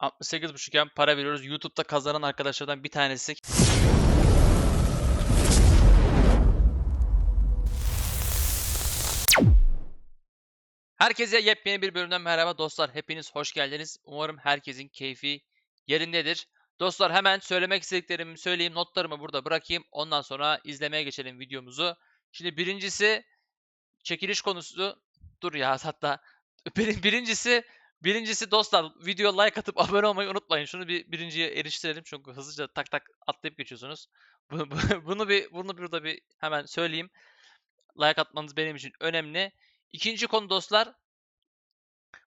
68.5 iken para veriyoruz. YouTube'da kazanan arkadaşlardan bir tanesi. Herkese yepyeni bir bölümden merhaba dostlar. Hepiniz hoş geldiniz. Umarım herkesin keyfi yerindedir. Dostlar hemen söylemek istediklerimi söyleyeyim. Notlarımı burada bırakayım. Ondan sonra izlemeye geçelim videomuzu. Şimdi birincisi çekiliş konusu. Dur ya hatta bir- birincisi birincisi dostlar video like atıp abone olmayı unutmayın. Şunu bir birinciye eriştirelim çünkü hızlıca tak tak atlayıp geçiyorsunuz. Bunu, bu- bunu bir bunu burada bir hemen söyleyeyim. Like atmanız benim için önemli. İkinci konu dostlar.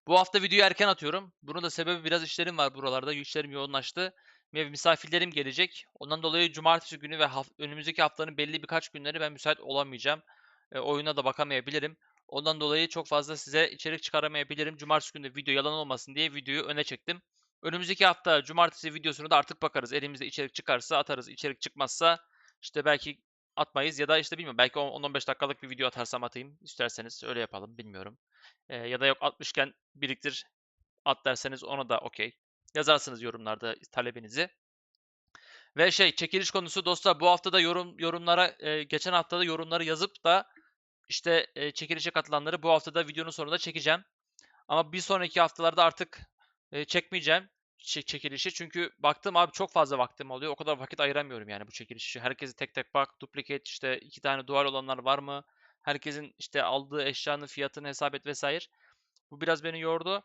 Bu hafta videoyu erken atıyorum. Bunun da sebebi biraz işlerim var buralarda. İşlerim yoğunlaştı. Misafirlerim gelecek. Ondan dolayı cumartesi günü ve haf- önümüzdeki haftanın belli birkaç günleri ben müsait olamayacağım. E, oyuna da bakamayabilirim. Ondan dolayı çok fazla size içerik çıkaramayabilirim. Cumartesi günü de video yalan olmasın diye videoyu öne çektim. Önümüzdeki hafta cumartesi videosunu da artık bakarız. Elimizde içerik çıkarsa atarız. İçerik çıkmazsa işte belki atmayız ya da işte bilmiyorum belki 10-15 dakikalık bir video atarsam atayım. İsterseniz öyle yapalım bilmiyorum. Ee, ya da yok atmışken biriktir at derseniz ona da okey. Yazarsınız yorumlarda talebinizi. Ve şey çekiliş konusu dostlar bu hafta da yorum yorumlara e, geçen haftada yorumları yazıp da işte e, çekilişe katılanları bu hafta da videonun sonunda çekeceğim. Ama bir sonraki haftalarda artık e, çekmeyeceğim çe- çekilişi. Çünkü baktım abi çok fazla vaktim oluyor. O kadar vakit ayıramıyorum yani bu çekilişi. Herkesi tek tek bak, duplicate işte iki tane dual olanlar var mı? Herkesin işte aldığı eşyanın fiyatını hesap et vesaire. Bu biraz beni yordu.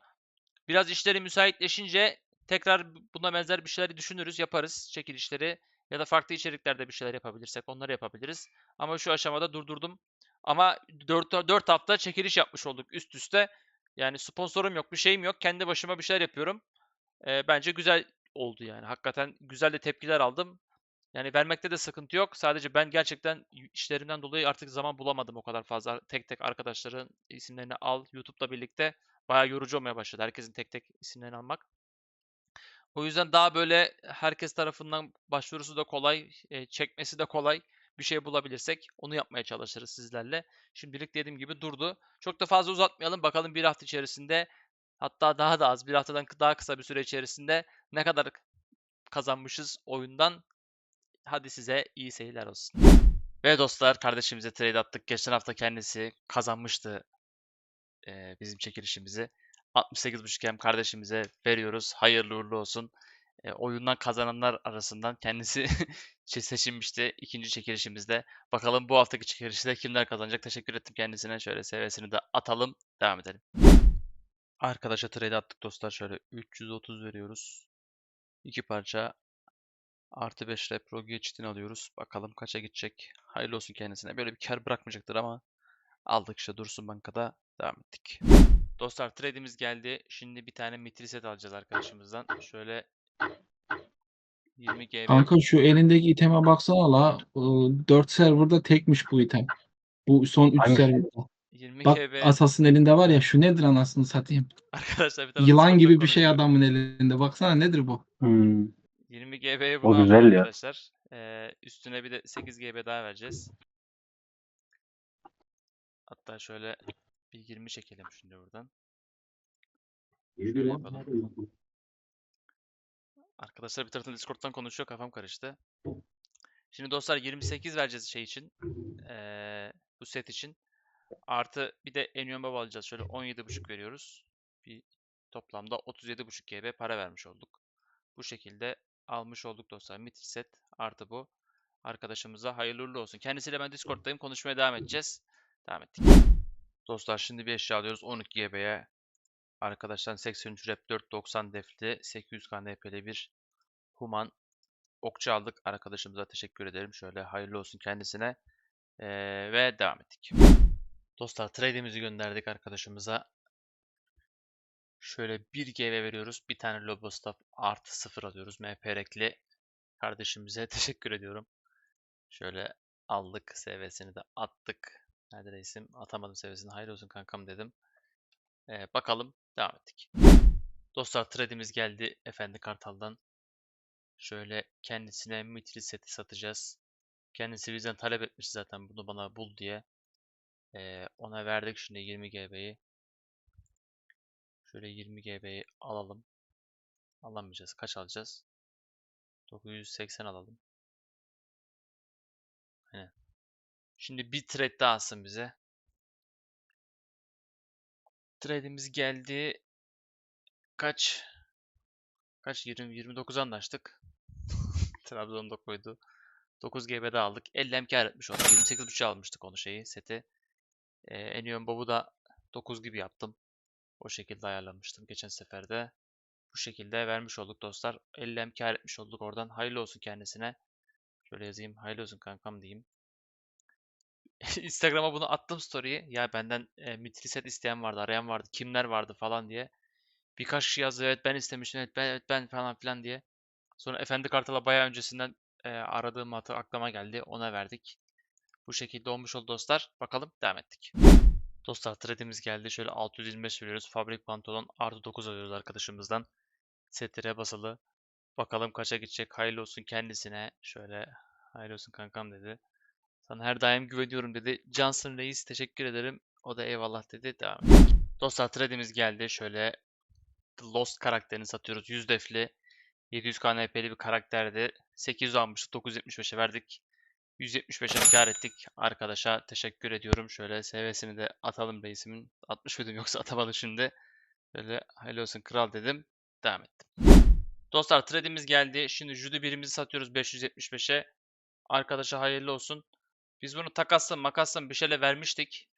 Biraz işleri müsaitleşince tekrar buna benzer bir şeyler düşünürüz, yaparız çekilişleri. Ya da farklı içeriklerde bir şeyler yapabilirsek onları yapabiliriz. Ama şu aşamada durdurdum. Ama 4, 4 hafta çekiliş yapmış olduk üst üste. Yani sponsorum yok, bir şeyim yok. Kendi başıma bir şeyler yapıyorum. Ee, bence güzel oldu yani. Hakikaten güzel de tepkiler aldım. Yani vermekte de sıkıntı yok. Sadece ben gerçekten işlerimden dolayı artık zaman bulamadım o kadar fazla. Tek tek arkadaşların isimlerini al YouTube'la birlikte bayağı yorucu olmaya başladı. Herkesin tek tek isimlerini almak. O yüzden daha böyle herkes tarafından başvurusu da kolay, e, çekmesi de kolay bir şey bulabilirsek onu yapmaya çalışırız sizlerle. Şimdilik dediğim gibi durdu. Çok da fazla uzatmayalım. Bakalım bir hafta içerisinde hatta daha da az bir haftadan daha kısa bir süre içerisinde ne kadar kazanmışız oyundan. Hadi size iyi seyirler olsun. Ve dostlar kardeşimize trade attık. Geçen hafta kendisi kazanmıştı e, bizim çekilişimizi. 68.5 hem kardeşimize veriyoruz. Hayırlı uğurlu olsun. E, oyundan kazananlar arasından kendisi seçilmişti ikinci çekilişimizde. Bakalım bu haftaki çekilişte kimler kazanacak? Teşekkür ettim kendisine. Şöyle seviyesini de atalım. Devam edelim. Arkadaşa trade attık dostlar. Şöyle 330 veriyoruz. İki parça artı 5 repro geçtin alıyoruz. Bakalım kaça gidecek. Hayırlı olsun kendisine. Böyle bir kar bırakmayacaktır ama aldık işte Dursun Banka'da devam ettik. Dostlar trade'imiz geldi. Şimdi bir tane mitri set alacağız arkadaşımızdan. Şöyle 20 GB Kanka şu elindeki iteme baksana la. 4 serverda tekmiş bu item. Bu son 3 Hangisi? serverda. 20 Bak GB Asas'ın elinde var ya şu nedir anasını satayım. arkadaşlar bir tane Yılan gibi bir şey adamın elinde. Baksana nedir bu? Hmm. 20 GB'ye O bunu aldık güzel ya. arkadaşlar. Ee, üstüne bir de 8 GB daha vereceğiz. Hatta şöyle bir 20 çekelim şimdi buradan. Şöyle yapalım. Arkadaşlar bir taraftan Discord'dan konuşuyor kafam karıştı. Şimdi dostlar 28 vereceğiz şey için. eee, bu set için. Artı bir de Enion Baba alacağız. Şöyle 17.5 veriyoruz. Bir toplamda 37.5 GB para vermiş olduk. Bu şekilde almış olduk dostlar. Mitri set artı bu. Arkadaşımıza hayırlı uğurlu olsun. Kendisiyle ben Discord'dayım. Konuşmaya devam edeceğiz. Devam ettik. Dostlar şimdi bir eşya alıyoruz. 12 GB'ye. Arkadaşlar 83 rep 490 defli 800 KNP'li bir Human okçu aldık. Arkadaşımıza teşekkür ederim. Şöyle hayırlı olsun kendisine. Ee, ve devam ettik. Dostlar trade'imizi gönderdik arkadaşımıza. Şöyle 1 GB veriyoruz. Bir tane Lobo Staff artı 0 alıyoruz. MP rekli kardeşimize teşekkür ediyorum. Şöyle aldık. SV'sini de attık. Nerede reisim? Atamadım SV'sini. Hayırlı olsun kankam dedim. Ee, bakalım. Devam ettik. Dostlar trade'imiz geldi Efendi Kartal'dan. Şöyle kendisine mitri seti satacağız. Kendisi bizden talep etmiş zaten bunu bana bul diye. Ee, ona verdik şimdi 20 GB'yi. Şöyle 20 GB'yi alalım. Alamayacağız. Kaç alacağız? 980 alalım. Aynen. Şimdi bir trade daha alsın bize. Trade'imiz geldi. Kaç? Kaç? 20 29 anlaştık. Trabzon'da koydu. 9 GB'de aldık. 50 M kar etmiş olduk. 28.5 almıştık onu şeyi seti. Ee, Enion Bob'u da 9 gibi yaptım. O şekilde ayarlamıştım geçen seferde. Bu şekilde vermiş olduk dostlar. 50 M kar etmiş olduk oradan. Hayırlı olsun kendisine. Şöyle yazayım. Hayırlı olsun kankam diyeyim. Instagram'a bunu attım story'yi. Ya benden e, mitri set isteyen vardı, arayan vardı, kimler vardı falan diye. Birkaç kişi yazdı. Evet ben istemiştim. Evet ben, evet ben falan filan diye. Sonra Efendi Kartal'a bayağı öncesinden e, aradığım hatı aklıma geldi. Ona verdik. Bu şekilde olmuş oldu dostlar. Bakalım devam ettik. Dostlar trade'imiz geldi. Şöyle 625 veriyoruz. Fabrik pantolon artı 9 alıyoruz arkadaşımızdan. Setlere basılı. Bakalım kaça gidecek. Hayırlı olsun kendisine. Şöyle hayırlı olsun kankam dedi. Sana her daim güveniyorum dedi. Johnson Reis teşekkür ederim. O da eyvallah dedi. Devam ettik. Dostlar trade'imiz geldi. Şöyle The Lost karakterini satıyoruz. 100 defli. 700 KNP'li bir karakterdi. 800 almıştık. 975'e verdik. 175'e kar ettik. Arkadaşa teşekkür ediyorum. Şöyle SV'sini de atalım reisimin. 60 mıydım yoksa atamadım şimdi. Şöyle hayırlı olsun kral dedim. Devam ettim. Dostlar trade'imiz geldi. Şimdi Judy birimizi satıyoruz 575'e. Arkadaşa hayırlı olsun. Biz bunu takasla makasla bir şeyle vermiştik.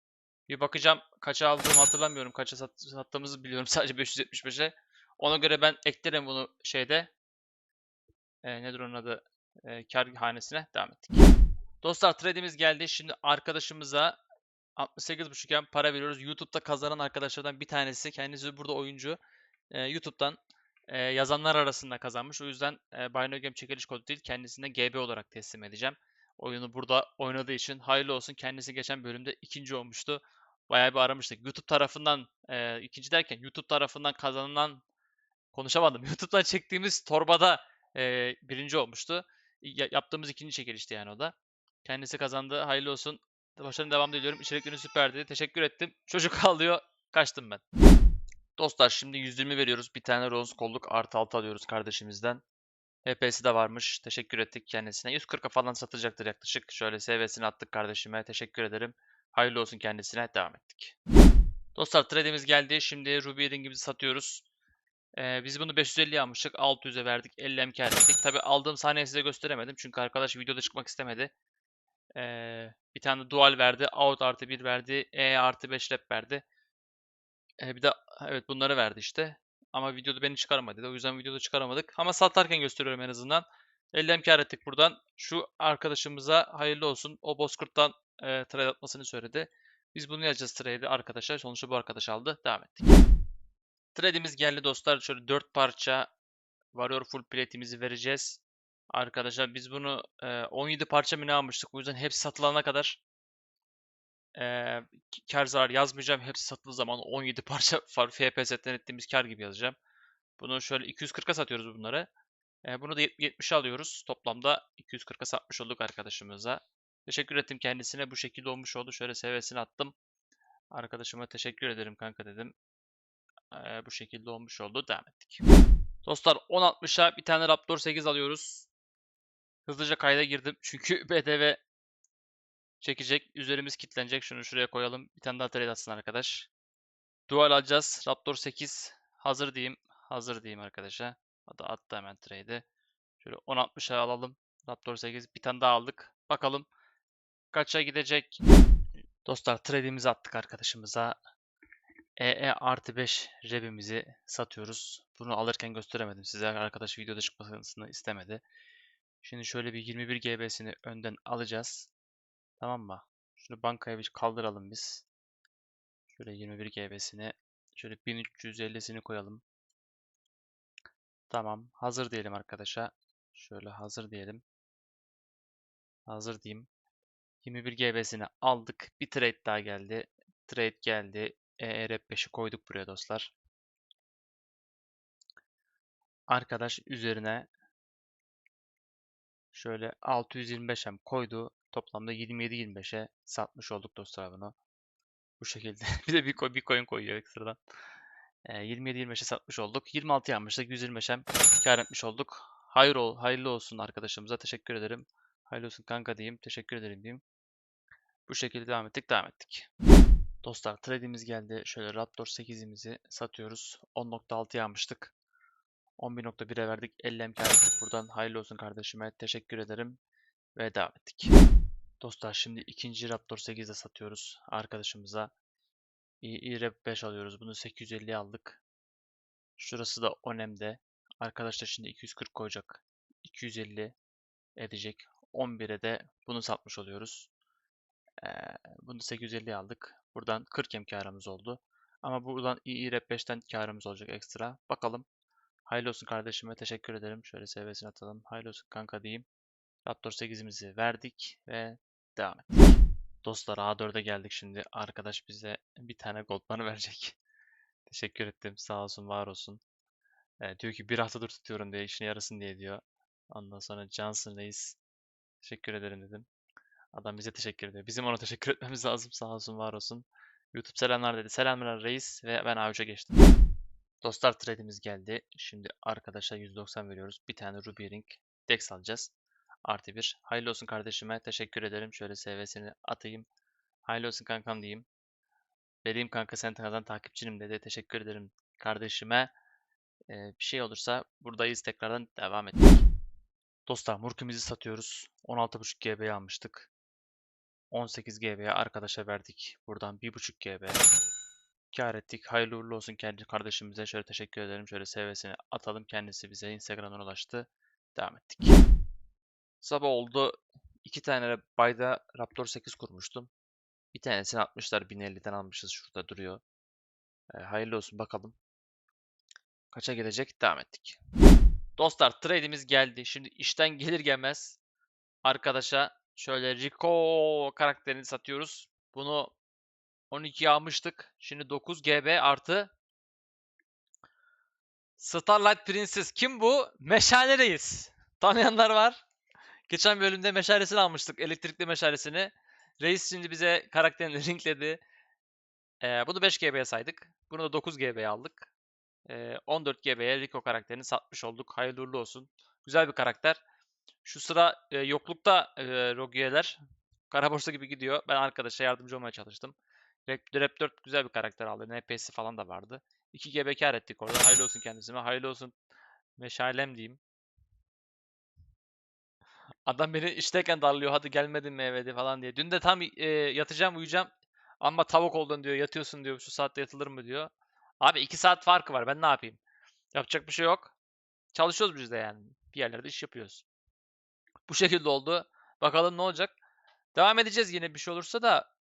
Bir bakacağım kaça aldığımı hatırlamıyorum. Kaça sat- sattığımızı biliyorum sadece 575'e. Ona göre ben eklerim bunu şeyde. E, nedir onun adı? E, kar hanesine devam ettik. Dostlar trade'imiz geldi. Şimdi arkadaşımıza 68.5 iken para veriyoruz. YouTube'da kazanan arkadaşlardan bir tanesi. Kendisi burada oyuncu. E, YouTube'dan e, yazanlar arasında kazanmış. O yüzden e, Bino Game çekiliş kodu değil kendisine GB olarak teslim edeceğim. Oyunu burada oynadığı için hayırlı olsun. Kendisi geçen bölümde ikinci olmuştu. Bayağı bir aramıştık. YouTube tarafından e, ikinci derken YouTube tarafından kazanılan konuşamadım. YouTube'dan çektiğimiz torbada e, birinci olmuştu. Ya- yaptığımız ikinci çekilişti yani o da. Kendisi kazandı. Hayırlı olsun. Başarılı devam diliyorum. İçeriklerin süperdi. Teşekkür ettim. Çocuk ağlıyor. Kaçtım ben. Dostlar şimdi 120 veriyoruz. Bir tane Rose kolluk artı 6 alıyoruz kardeşimizden. HP'si de varmış. Teşekkür ettik kendisine. 140'a falan satacaktır yaklaşık. Şöyle SV'sini attık kardeşime. Teşekkür ederim. Hayırlı olsun kendisine. Devam ettik. Dostlar trade'imiz geldi. Şimdi Ruby Ring'imizi satıyoruz. Ee, biz bunu 550'ye almıştık. 600'e verdik. 50 M kar ettik. Tabi aldığım sahneyi size gösteremedim. Çünkü arkadaş videoda çıkmak istemedi. Ee, bir tane dual verdi. Out artı 1 verdi. E artı 5 rep verdi. Ee, bir de evet bunları verdi işte. Ama videoda beni çıkarma dedi. O yüzden videoda çıkaramadık. Ama satarken gösteriyorum en azından. 50 M kar ettik buradan. Şu arkadaşımıza hayırlı olsun. O Bozkurt'tan e, trade atmasını söyledi. Biz bunu yazacağız trade'i arkadaşlar. Sonuçta bu arkadaş aldı. Devam ettik. Trade'imiz geldi dostlar. Şöyle 4 parça Warrior full plate'imizi vereceğiz. Arkadaşlar biz bunu e, 17 parça mı ne almıştık? O yüzden hepsi satılana kadar e, kar zarar yazmayacağım. Hepsi satıldığı zaman 17 parça far- FP setten ettiğimiz kar gibi yazacağım. Bunu şöyle 240'a satıyoruz bunları. E, bunu da 70'e alıyoruz. Toplamda 240'a satmış olduk arkadaşımıza. Teşekkür ettim kendisine. Bu şekilde olmuş oldu. Şöyle SV'sini attım. Arkadaşıma teşekkür ederim kanka dedim. E, bu şekilde olmuş oldu. Devam ettik. Dostlar 10.60'a bir tane Raptor 8 alıyoruz. Hızlıca kayda girdim. Çünkü BDV çekecek. Üzerimiz kilitlenecek. Şunu şuraya koyalım. Bir tane daha trade atsın arkadaş. Dual alacağız. Raptor 8. Hazır diyeyim. Hazır diyeyim arkadaşa. Hatta attı hemen trade'i. Şöyle 10.60'a alalım. Raptor 8. Bir tane daha aldık. Bakalım kaça gidecek. Dostlar trade'imizi attık arkadaşımıza. EE artı 5 rebimizi satıyoruz. Bunu alırken gösteremedim size. Arkadaş videoda çıkmasını istemedi. Şimdi şöyle bir 21 GB'sini önden alacağız. Tamam mı? Şunu bankaya bir kaldıralım biz. Şöyle 21 GB'sini. Şöyle 1350'sini koyalım. Tamam. Hazır diyelim arkadaşa. Şöyle hazır diyelim. Hazır diyeyim. 21 GB'sini aldık. Bir trade daha geldi. Trade geldi. ERF5'i koyduk buraya dostlar. Arkadaş üzerine şöyle 625 hem koydu. Toplamda 27-25'e satmış olduk dostlar bunu. Bu şekilde. Bir de bir, koy, bir coin koyuyor ekstradan. Ee, 27-25'e satmış olduk. 26 yapmıştık. 125'e kar etmiş olduk. Hayır ol, hayırlı olsun arkadaşımıza. Teşekkür ederim. Hayırlı olsun kanka diyeyim. Teşekkür ederim diyeyim. Bu şekilde devam ettik. Devam ettik. Dostlar trade'imiz geldi. Şöyle Raptor 8'imizi satıyoruz. 10.6 almıştık. 11.1'e verdik. 50 M kar ettik buradan. Hayırlı olsun kardeşime. Teşekkür ederim. Ve devam ettik. Dostlar şimdi ikinci Raptor 8'de satıyoruz arkadaşımıza. İyi Rap 5 alıyoruz. Bunu 850'ye aldık. Şurası da 10M'de. Arkadaşlar şimdi 240 koyacak. 250 edecek. 11'e de bunu satmış oluyoruz. Ee, bunu 850'ye aldık. Buradan 40 M karımız oldu. Ama buradan iyi Rap 5'ten karımız olacak ekstra. Bakalım. Hayırlı olsun kardeşime. Teşekkür ederim. Şöyle seviyesini atalım. Hayırlı olsun kanka diyeyim. Raptor 8'imizi verdik ve devam ettik. Dostlar A4'e geldik şimdi. Arkadaş bize bir tane gold banı verecek. Teşekkür ettim. Sağ olsun, var olsun. Ee, diyor ki bir haftadır tutuyorum diye işine yarasın diye diyor. Ondan sonra Johnson Reis teşekkür ederim dedim. Adam bize teşekkür ediyor. Bizim ona teşekkür etmemiz lazım. Sağ olsun, var olsun. YouTube selamlar dedi. Selamlar reis ve ben avuca geçtim. Dostlar trade'imiz geldi. Şimdi arkadaşa 190 veriyoruz. Bir tane Ruby Ring Dex alacağız. Artı bir. Hayırlı olsun kardeşime. Teşekkür ederim. Şöyle SV'sini atayım. Hayırlı olsun kankam diyeyim. Vereyim kanka sen kanaldan takipçinim dedi. Teşekkür ederim kardeşime. Ee, bir şey olursa buradayız tekrardan devam ettik. Dostlar Murkümüzü satıyoruz. 16.5 GB almıştık. 18 GB'ye arkadaşa verdik. Buradan 1.5 GB kar ettik. Hayırlı uğurlu olsun kendi kardeşimize. Şöyle teşekkür ederim. Şöyle sevesini atalım. Kendisi bize Instagram'dan ulaştı. Devam ettik. Sabah oldu. İki tane bayda Raptor 8 kurmuştum. Bir tanesini atmışlar. 1050'den almışız. Şurada duruyor. Ee, hayırlı olsun bakalım. Kaça gelecek? Devam ettik. Dostlar trade'imiz geldi. Şimdi işten gelir gelmez arkadaşa şöyle Rico karakterini satıyoruz. Bunu 12'ye almıştık. Şimdi 9 GB artı Starlight Princess. Kim bu? Meşale Reis. Tanıyanlar var. Geçen bölümde meşalesini almıştık. Elektrikli meşalesini. Reis şimdi bize karakterini ringledi. Ee, bunu 5 GB'ye saydık. Bunu da 9 GB'ye aldık. Ee, 14 GB'ye Rico karakterini satmış olduk. Hayırlı uğurlu olsun. Güzel bir karakter. Şu sıra e, yoklukta e, Rogiye'ler kara borsa gibi gidiyor. Ben arkadaşa yardımcı olmaya çalıştım. Rap, Rap 4 güzel bir karakter aldı. NP'si falan da vardı. 2 GB kar ettik orada. Hayırlı olsun kendisine. Hayırlı olsun meşalem diyeyim. Adam beni işteyken darlıyor. Hadi gelmedin mi eve falan diye. Dün de tam e, yatacağım uyuyacağım. Ama tavuk oldun diyor. Yatıyorsun diyor. Şu saatte yatılır mı diyor. Abi 2 saat farkı var. Ben ne yapayım? Yapacak bir şey yok. Çalışıyoruz biz de yani. Bir yerlerde iş yapıyoruz. Bu şekilde oldu. Bakalım ne olacak. Devam edeceğiz yine bir şey olursa da.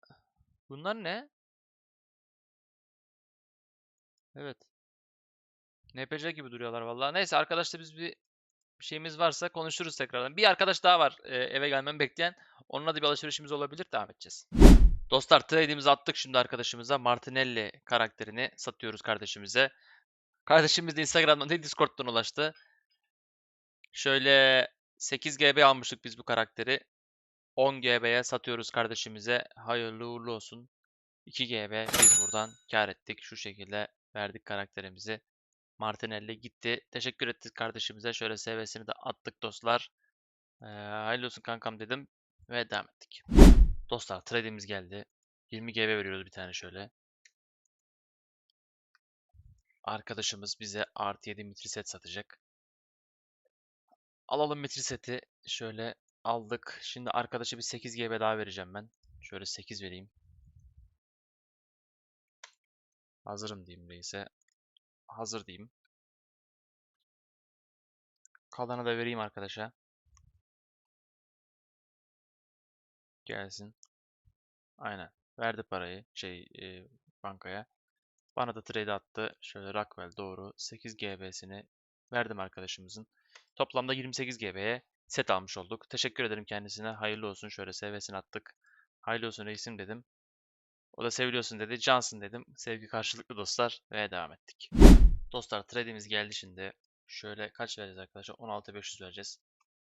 Bunlar ne? Evet. NPC gibi duruyorlar vallahi. Neyse arkadaşlar biz bir bir şeyimiz varsa konuşuruz tekrardan. Bir arkadaş daha var e, eve gelmemi bekleyen. Onunla da bir alışverişimiz olabilir. Devam edeceğiz. Dostlar trade'imizi attık şimdi arkadaşımıza. Martinelli karakterini satıyoruz kardeşimize. Kardeşimiz de Instagram'dan değil Discord'dan ulaştı. Şöyle 8 GB almıştık biz bu karakteri. 10 GB'ye satıyoruz kardeşimize. Hayırlı uğurlu olsun. 2 GB biz buradan kar ettik. Şu şekilde verdik karakterimizi. Martinelli gitti. Teşekkür ettik kardeşimize. Şöyle seviyesini de attık dostlar. Ee, hayırlı olsun kankam dedim. Ve devam ettik. Dostlar trade'imiz geldi. 20 GB veriyoruz bir tane şöyle. Arkadaşımız bize artı 7 mitri set satacak. Alalım mitri seti. Şöyle aldık. Şimdi arkadaşa bir 8 GB daha vereceğim ben. Şöyle 8 vereyim. Hazırım diyeyim reise. Hazır diyeyim. Kalanı da vereyim arkadaşa. Gelsin. Aynen. Verdi parayı şey e, bankaya. Bana da trade attı. Şöyle Rockwell doğru. 8 GB'sini verdim arkadaşımızın. Toplamda 28 GB'ye set almış olduk. Teşekkür ederim kendisine. Hayırlı olsun. Şöyle SV'sini attık. Hayırlı olsun reisim dedim. O da seviliyorsun dedi. Cansın dedim. Sevgi karşılıklı dostlar. Ve devam ettik. Dostlar trade'imiz geldi şimdi. Şöyle kaç vereceğiz arkadaşlar? 16.500 vereceğiz.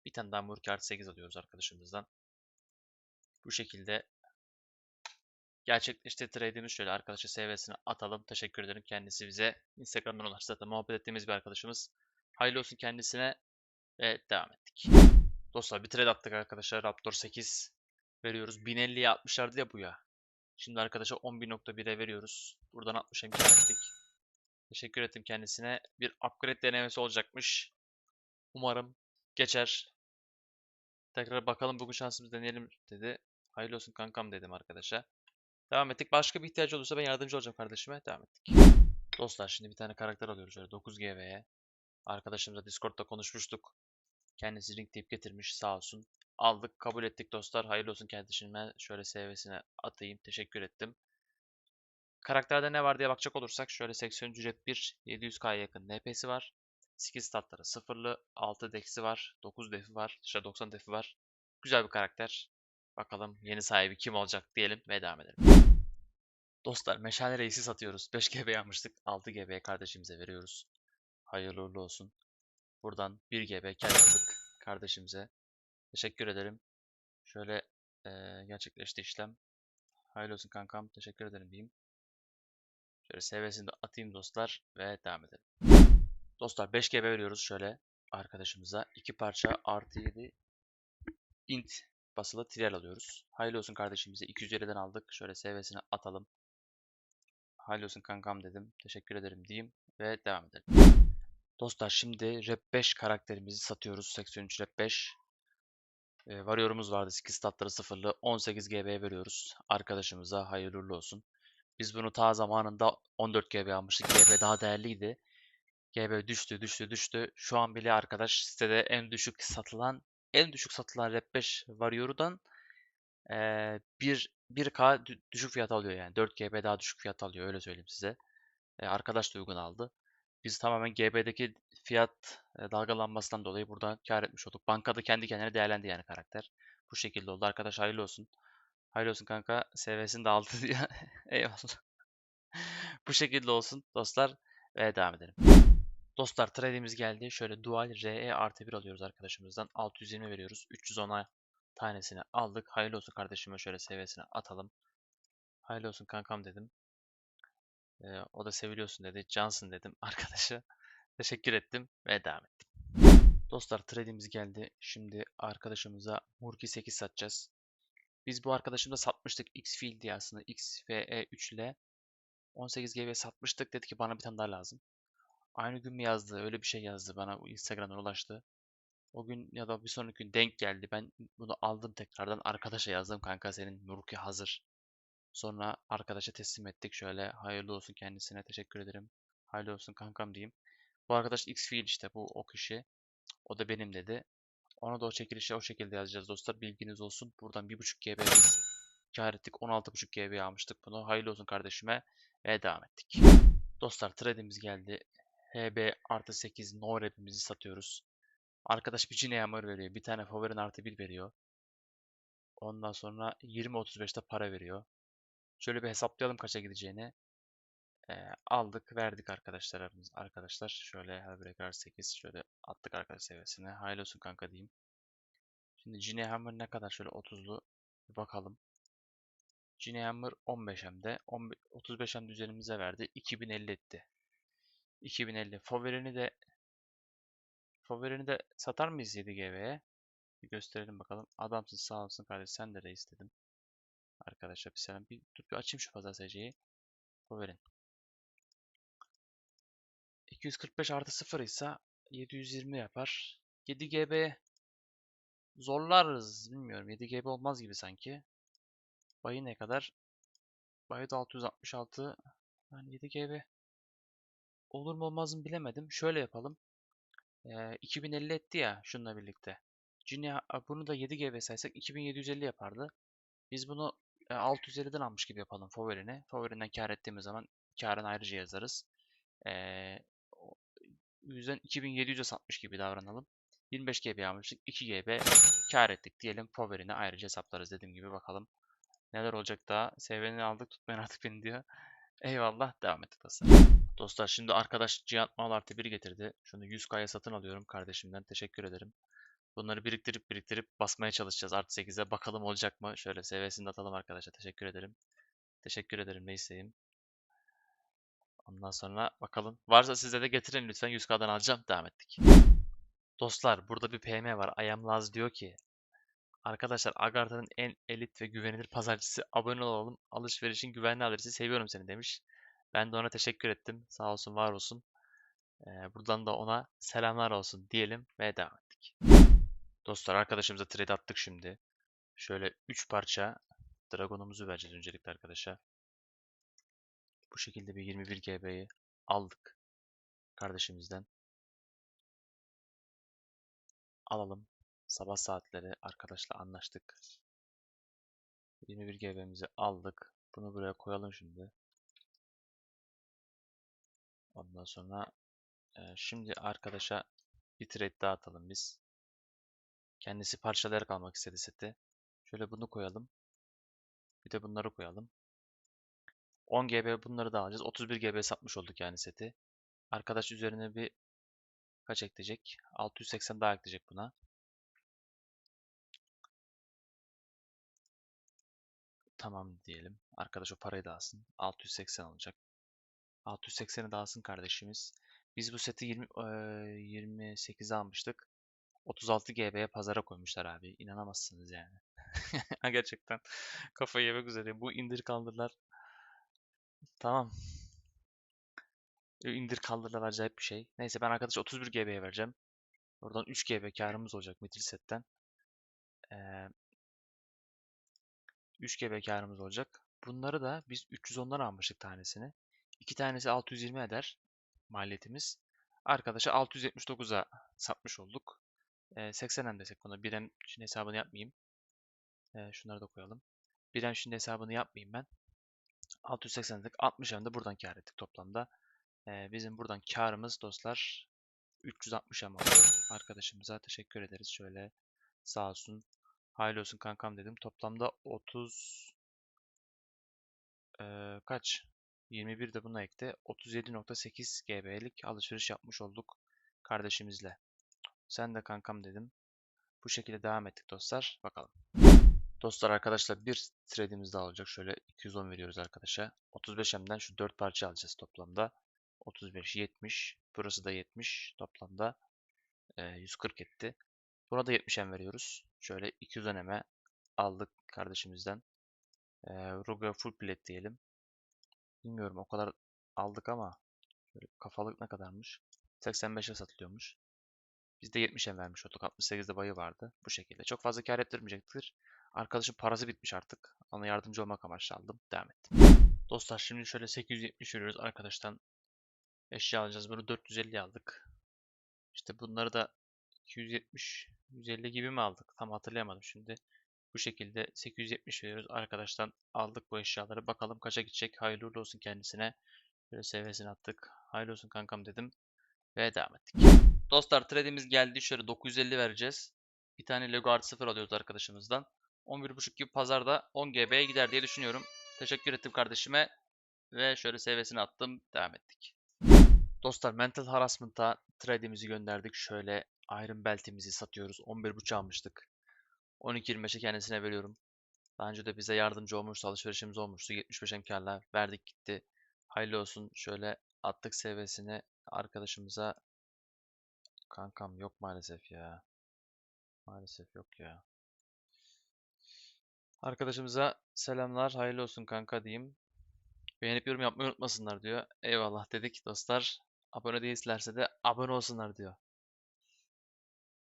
Bir tane daha Murki artı 8 alıyoruz arkadaşımızdan. Bu şekilde gerçekleşti trade'imiz şöyle arkadaşa SV'sini atalım. Teşekkür ederim kendisi bize. Instagram'dan ulaştı zaten muhabbet ettiğimiz bir arkadaşımız. Hayırlı olsun kendisine ve devam ettik. Dostlar bir trade attık arkadaşlar. Raptor 8 veriyoruz. 1050'ye 60'lardı ya bu ya. Şimdi arkadaşa 11.1'e veriyoruz. Buradan 60'a imkan ettik. Teşekkür ettim kendisine. Bir upgrade denemesi olacakmış. Umarım geçer. Tekrar bakalım bugün şansımızı deneyelim dedi. Hayırlı olsun kankam dedim arkadaşa. Devam ettik. Başka bir ihtiyacı olursa ben yardımcı olacağım kardeşime. Devam ettik. Dostlar şimdi bir tane karakter alıyoruz şöyle 9 GV'ye. Arkadaşımızla Discord'da konuşmuştuk. Kendisi ring tip getirmiş sağ olsun. Aldık kabul ettik dostlar. Hayırlı olsun kardeşime. Şöyle SV'sine atayım. Teşekkür ettim. Karakterde ne var diye bakacak olursak şöyle 80 rep 1, 700k'ya yakın NP'si var. Skill statları sıfırlı, 6 dex'i var, 9 defi var, işte 90 defi var. Güzel bir karakter. Bakalım yeni sahibi kim olacak diyelim ve devam edelim. Dostlar Meşale Reis'i satıyoruz. 5 GB almıştık. 6 GB kardeşimize veriyoruz. Hayırlı uğurlu olsun. Buradan 1 GB kar aldık kardeşimize. Teşekkür ederim. Şöyle eee, gerçekleşti işlem. Hayırlı olsun kankam. Teşekkür ederim diyeyim. Şöyle SV'sini de atayım dostlar ve devam edelim. Dostlar 5 GB veriyoruz şöyle arkadaşımıza. 2 parça artı 7 int basılı trial alıyoruz. Hayırlı olsun kardeşimize 250'den aldık. Şöyle SV'sini atalım. Hayırlı olsun kankam dedim. Teşekkür ederim diyeyim ve devam edelim. Dostlar şimdi Rap 5 karakterimizi satıyoruz. 83 Rap 5. Ee, varıyorumuz vardı. Skill statları sıfırlı. 18 GB veriyoruz. Arkadaşımıza hayırlı olsun. Biz bunu ta zamanında 14 GB almıştık. GB daha değerliydi. GB düştü, düştü, düştü. Şu an bile arkadaş sitede en düşük satılan, en düşük satılan Rap 5 Warrior'dan eee 1 1K dü- düşük fiyat alıyor yani. 4 GB daha düşük fiyat alıyor öyle söyleyeyim size. E, arkadaş da uygun aldı. Biz tamamen GB'deki fiyat e, dalgalanmasından dolayı burada kar etmiş olduk. Bankada kendi kendine değerlendi yani karakter. Bu şekilde oldu. Arkadaş hayırlı olsun. Hayırlı olsun kanka. SV'sini de aldı diyor. Eyvallah. Bu şekilde olsun dostlar. Ve devam edelim. Dostlar trade'imiz geldi. Şöyle dual RE artı 1 alıyoruz arkadaşımızdan. 620 veriyoruz. 310'a tanesini aldık. Hayırlı olsun kardeşime şöyle seviyesine atalım. Hayırlı olsun kankam dedim. Ee, o da seviliyorsun dedi. Cansın dedim arkadaşa. Teşekkür ettim ve devam ettim. Dostlar trade'imiz geldi. Şimdi arkadaşımıza Murki 8 satacağız. Biz bu arkadaşımıza satmıştık X Field diye aslında XFE 3 ile 18 GB satmıştık. Dedi ki bana bir tane daha lazım. Aynı gün mü yazdı? Öyle bir şey yazdı bana. Instagram'dan ulaştı. O gün ya da bir sonraki gün denk geldi. Ben bunu aldım tekrardan. Arkadaşa yazdım. Kanka senin Murki hazır. Sonra arkadaşa teslim ettik. Şöyle hayırlı olsun kendisine. Teşekkür ederim. Hayırlı olsun kankam diyeyim. Bu arkadaş Xfield işte bu o kişi. O da benim dedi. Ona da o çekilişe o şekilde yazacağız dostlar. Bilginiz olsun. Buradan 1.5 GB biz kar ettik. 16.5 GB almıştık bunu. Hayırlı olsun kardeşime. Ve devam ettik. Dostlar trade'imiz geldi. HB artı 8 no rap'imizi satıyoruz. Arkadaş bir Cine Hammer veriyor. Bir tane favorin artı 1 veriyor. Ondan sonra 20-35'te para veriyor. Şöyle bir hesaplayalım kaça gideceğini. Ee, aldık verdik arkadaşlarımız arkadaşlar. Şöyle Hellbreaker 8 şöyle attık arkadaş seviyesine. Hayırlı olsun kanka diyeyim. Şimdi Cine Hammer ne kadar şöyle 30'lu bir bakalım. Cine Hammer 15 hem de 35 hem üzerimize verdi. 2050 etti. 2050. Favorini de Favorini de satar mıyız 7 GB'ye? Bir gösterelim bakalım. Adamsın sağ olsun kardeş sen de reis dedim. Arkadaşlar bir selam. Bir, dur bir açayım şu pazar SC'yi. Favorin. 245 artı 0 ise 720 yapar. 7 GB zorlarız. Bilmiyorum. 7 GB olmaz gibi sanki. Bayı ne kadar? Bayı da 666. Yani 7 GB olur mu olmaz mı bilemedim. Şöyle yapalım. Ee, 2050 etti ya şununla birlikte. Cini bunu da 7 GB saysak 2750 yapardı. Biz bunu e, 650'den almış gibi yapalım favorini. Favorinden kar ettiğimiz zaman karını ayrıca yazarız. O yüzden 2700'e satmış gibi davranalım. 25 GB almıştık. 2 GB kar ettik diyelim. Favorini ayrıca hesaplarız dediğim gibi bakalım. Neler olacak daha. SV'ni aldık tutmayın artık beni diyor. Eyvallah devam ettik dostlar. Dostlar şimdi arkadaş Cihat Mal artı 1 getirdi. Şunu 100k'ya satın alıyorum kardeşimden. Teşekkür ederim. Bunları biriktirip biriktirip basmaya çalışacağız artı 8'e. Bakalım olacak mı? Şöyle seviyesini de atalım arkadaşlar. Teşekkür ederim. Teşekkür ederim neyse'yim. Ondan sonra bakalım. Varsa size de getirin lütfen 100k'dan alacağım. Devam ettik. Dostlar burada bir PM var. Ayamlaz diyor ki Arkadaşlar Agartha'nın en elit ve güvenilir pazarcısı abone olalım. Alışverişin güvenli adresi seviyorum seni demiş. Ben de ona teşekkür ettim. Sağ olsun var olsun. Ee, buradan da ona selamlar olsun diyelim ve devam ettik. Dostlar arkadaşımıza trade attık şimdi. Şöyle 3 parça Dragon'umuzu vereceğiz öncelikle arkadaşa. Bu şekilde bir 21 GB'yi aldık kardeşimizden. Alalım. Sabah saatleri arkadaşla anlaştık. 21 GB'mizi aldık. Bunu buraya koyalım şimdi. Ondan sonra e, şimdi arkadaşa bir trade daha atalım biz. Kendisi parçalayarak almak istedi seti. Şöyle bunu koyalım. Bir de bunları koyalım. 10 GB bunları da alacağız. 31 GB satmış olduk yani seti. Arkadaş üzerine bir kaç ekleyecek? 680 daha ekleyecek buna. Tamam diyelim. Arkadaş o parayı da alsın. 680 olacak. 680'i de alsın kardeşimiz. Biz bu seti 20, eee, 28'e almıştık. 36 GB'ye pazara koymuşlar abi. İnanamazsınız yani. Gerçekten kafayı yemek üzereyim. Bu indir kaldırlar. Tamam. İndir kaldırlar acayip bir şey. Neyse ben arkadaş 31 GB'ye vereceğim. Oradan 3 GB karımız olacak Metil setten. Ee, 3 GB karımız olacak. Bunları da biz 310'dan almıştık tanesini. 2 tanesi 620 eder maliyetimiz. Arkadaşa 679'a satmış olduk. Ee, 80 hem desek buna. Birem şimdi hesabını yapmayayım. Şunları da koyalım. Birem şimdi hesabını yapmayayım ben. 680 dedik. 60 hem de buradan kar ettik toplamda. Bizim buradan karımız dostlar 360 hem oldu. Arkadaşımıza teşekkür ederiz. Şöyle sağ olsun. Hayırlı olsun kankam dedim. Toplamda 30 eee, kaç? 21 de buna ekle. 37.8 GB'lik alışveriş yapmış olduk kardeşimizle. Sen de kankam dedim. Bu şekilde devam ettik dostlar. Bakalım. Dostlar arkadaşlar bir trade'imiz daha olacak. Şöyle 210 veriyoruz arkadaşa. 35 M'den şu 4 parça alacağız toplamda. 35, 70. Burası da 70. Toplamda eee, 140 etti. Buna da 70 M veriyoruz. Şöyle 210 M'e aldık kardeşimizden. Eee Ruga full plate diyelim. Bilmiyorum o kadar aldık ama kafalık ne kadarmış? 85'e satılıyormuş. Biz de 70'e vermiş olduk. 68'de bayı vardı. Bu şekilde. Çok fazla kar ettirmeyecektir. Arkadaşın parası bitmiş artık. Ona yardımcı olmak amaçlı aldım. Devam ettim. Dostlar şimdi şöyle 870 veriyoruz arkadaştan. Eşya alacağız. Bunu 450 aldık. İşte bunları da 270, 150 gibi mi aldık? Tam hatırlayamadım şimdi. Bu şekilde 870 veriyoruz. Arkadaştan aldık bu eşyaları. Bakalım kaça gidecek. Hayırlı uğurlu olsun kendisine. Böyle seviyesini attık. Hayırlı olsun kankam dedim. Ve devam ettik. Dostlar trade'imiz geldi. Şöyle 950 vereceğiz. Bir tane Lego Art 0 alıyoruz arkadaşımızdan. 11.5 gibi pazarda 10 GB'ye gider diye düşünüyorum. Teşekkür ettim kardeşime. Ve şöyle seviyesini attım. Devam ettik. Dostlar Mental Harassment'a trade'imizi gönderdik. Şöyle Iron Belt'imizi satıyoruz. 11.5 almıştık. 12.25'e kendisine veriyorum. Daha önce de bize yardımcı olmuştu. Alışverişimiz olmuştu. 75 emkarla verdik gitti. Hayırlı olsun. Şöyle attık seviyesini arkadaşımıza. Kankam yok maalesef ya. Maalesef yok ya. Arkadaşımıza selamlar. Hayırlı olsun kanka diyeyim. Beğenip yorum yapmayı unutmasınlar diyor. Eyvallah dedik dostlar. Abone değillerse de abone olsunlar diyor.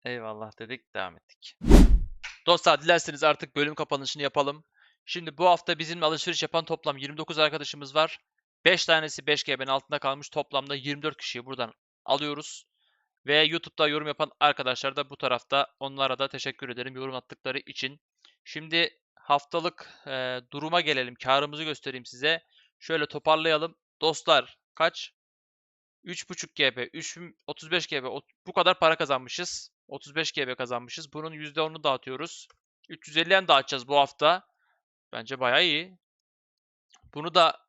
Eyvallah dedik. Devam ettik. Dostlar dilerseniz artık bölüm kapanışını yapalım. Şimdi bu hafta bizimle alışveriş yapan toplam 29 arkadaşımız var. 5 tanesi 5 GB'nin altında kalmış. Toplamda 24 kişiyi buradan alıyoruz. Ve YouTube'da yorum yapan arkadaşlar da bu tarafta. Onlara da teşekkür ederim yorum attıkları için. Şimdi haftalık e, duruma gelelim. Karımızı göstereyim size. Şöyle toparlayalım. Dostlar kaç? 3.5 GB, 3, 35 GB bu kadar para kazanmışız. 35 GB kazanmışız. Bunun %10'unu dağıtıyoruz. 350'den dağıtacağız bu hafta. Bence bayağı iyi. Bunu da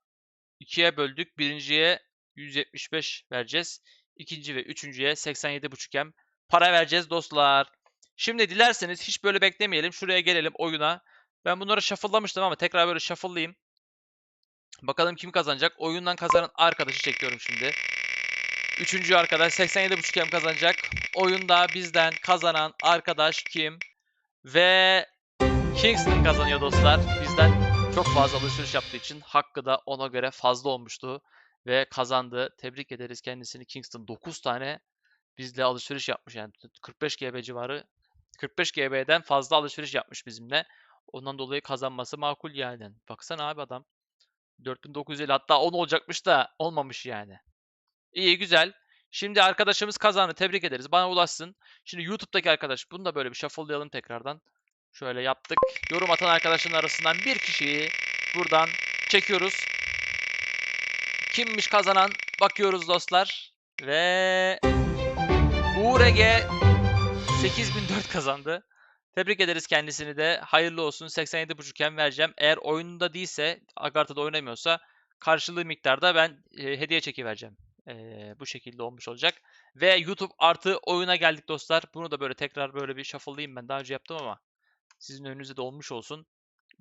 ikiye böldük. Birinciye 175 vereceğiz. İkinci ve üçüncüye 87.5 M para vereceğiz dostlar. Şimdi dilerseniz hiç böyle beklemeyelim. Şuraya gelelim oyuna. Ben bunları shuffle'lamıştım ama tekrar böyle shuffle'layayım. Bakalım kim kazanacak? Oyundan kazanan arkadaşı çekiyorum şimdi. Üçüncü arkadaş 87.5 hem kazanacak. Oyunda bizden kazanan arkadaş kim? Ve Kingston kazanıyor dostlar. Bizden çok fazla alışveriş yaptığı için hakkı da ona göre fazla olmuştu. Ve kazandı. Tebrik ederiz kendisini. Kingston 9 tane bizle alışveriş yapmış. Yani 45 GB civarı 45 GB'den fazla alışveriş yapmış bizimle. Ondan dolayı kazanması makul yani. Baksana abi adam. 4950 hatta 10 olacakmış da olmamış yani. İyi güzel. Şimdi arkadaşımız kazandı. Tebrik ederiz. Bana ulaşsın. Şimdi YouTube'daki arkadaş bunu da böyle bir shuffle'layalım tekrardan. Şöyle yaptık. Yorum atan arkadaşların arasından bir kişiyi buradan çekiyoruz. Kimmiş kazanan? Bakıyoruz dostlar. Ve URG 8004 kazandı. Tebrik ederiz kendisini de. Hayırlı olsun. 87.5 hem vereceğim. Eğer oyununda değilse, Agartha'da oynamıyorsa karşılığı miktarda ben e, hediye çeki vereceğim. E, bu şekilde olmuş olacak. Ve YouTube artı oyuna geldik dostlar. Bunu da böyle tekrar böyle bir shuffle'layayım ben. Daha önce yaptım ama sizin önünüzde de olmuş olsun.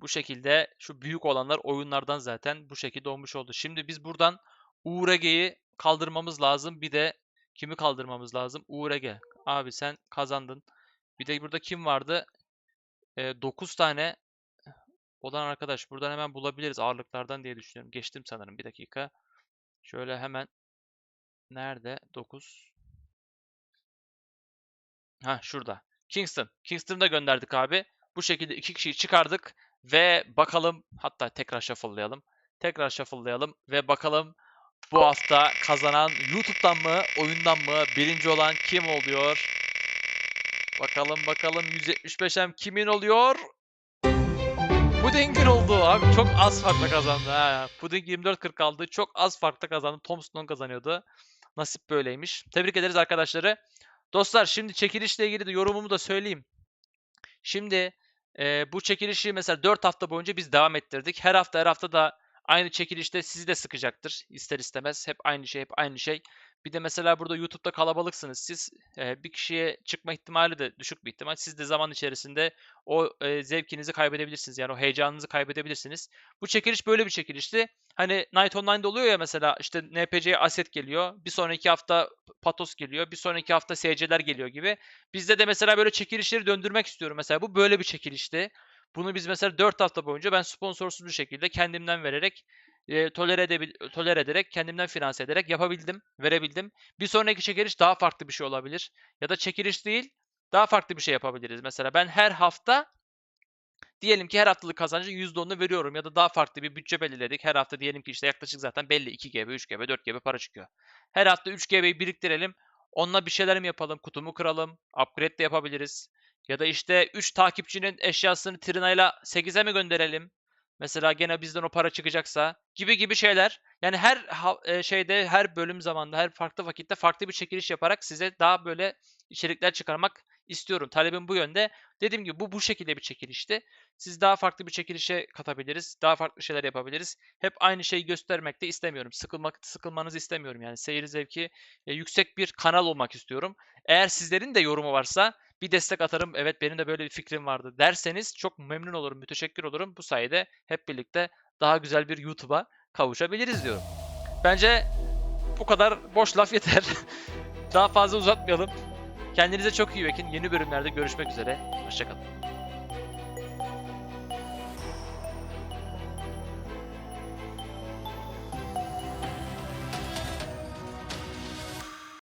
Bu şekilde şu büyük olanlar oyunlardan zaten bu şekilde olmuş oldu. Şimdi biz buradan URG'yi kaldırmamız lazım. Bir de kimi kaldırmamız lazım? URG. Abi sen kazandın. Bir de burada kim vardı? 9 tane olan arkadaş. Buradan hemen bulabiliriz ağırlıklardan diye düşünüyorum. Geçtim sanırım. Bir dakika. Şöyle hemen nerede? 9. Ha şurada. Kingston. Kingston'ı da gönderdik abi. Bu şekilde iki kişiyi çıkardık ve bakalım hatta tekrar shuffle'layalım. Tekrar shuffle'layalım ve bakalım bu hafta kazanan YouTube'dan mı, oyundan mı birinci olan kim oluyor? Bakalım bakalım 175 hem kimin oluyor? Pudding'in oldu abi. Çok az farkla kazandı. Ha. Pudding 24-40 aldı. Çok az farkla kazandı. Tombstone kazanıyordu. Nasip böyleymiş. Tebrik ederiz arkadaşları. Dostlar şimdi çekilişle ilgili de yorumumu da söyleyeyim. Şimdi e, bu çekilişi mesela 4 hafta boyunca biz devam ettirdik. Her hafta her hafta da aynı çekilişte sizi de sıkacaktır. İster istemez. Hep aynı şey, hep aynı şey. Bir de mesela burada YouTube'da kalabalıksınız siz. e, bir kişiye çıkma ihtimali de düşük bir ihtimal. Siz de zaman içerisinde o e, zevkinizi kaybedebilirsiniz. Yani o heyecanınızı kaybedebilirsiniz. Bu çekiliş böyle bir çekilişti. Hani Night Online'da oluyor ya mesela işte NPC'ye aset geliyor. Bir sonraki hafta Patos geliyor. Bir sonraki hafta SC'ler geliyor gibi. Bizde de mesela böyle çekilişleri döndürmek istiyorum. Mesela bu böyle bir çekilişti. Bunu biz mesela 4 hafta boyunca ben sponsorsuz bir şekilde kendimden vererek e, tolere, edebil tolere ederek, kendimden finanse ederek yapabildim, verebildim. Bir sonraki çekiliş daha farklı bir şey olabilir. Ya da çekiliş değil, daha farklı bir şey yapabiliriz. Mesela ben her hafta diyelim ki her haftalık kazancın %10'unu veriyorum ya da daha farklı bir bütçe belirledik. Her hafta diyelim ki işte yaklaşık zaten belli 2 GB, 3 GB, 4 GB para çıkıyor. Her hafta 3 GB'yi biriktirelim. Onunla bir şeyler mi yapalım? Kutumu kıralım. Upgrade de yapabiliriz. Ya da işte 3 takipçinin eşyasını Trina'yla 8'e mi gönderelim? Mesela gene bizden o para çıkacaksa gibi gibi şeyler. Yani her e, şeyde her bölüm zamanında her farklı vakitte farklı bir çekiliş yaparak size daha böyle içerikler çıkarmak istiyorum. Talebim bu yönde. Dediğim gibi bu bu şekilde bir çekilişti. Siz daha farklı bir çekilişe katabiliriz. Daha farklı şeyler yapabiliriz. Hep aynı şeyi göstermek de istemiyorum. Sıkılmak sıkılmanızı istemiyorum yani. Seyir zevki e, yüksek bir kanal olmak istiyorum. Eğer sizlerin de yorumu varsa bir destek atarım. Evet benim de böyle bir fikrim vardı derseniz çok memnun olurum, müteşekkir olurum. Bu sayede hep birlikte daha güzel bir YouTube'a kavuşabiliriz diyorum. Bence bu kadar boş laf yeter. daha fazla uzatmayalım. Kendinize çok iyi bakın. Yeni bölümlerde görüşmek üzere. Hoşçakalın.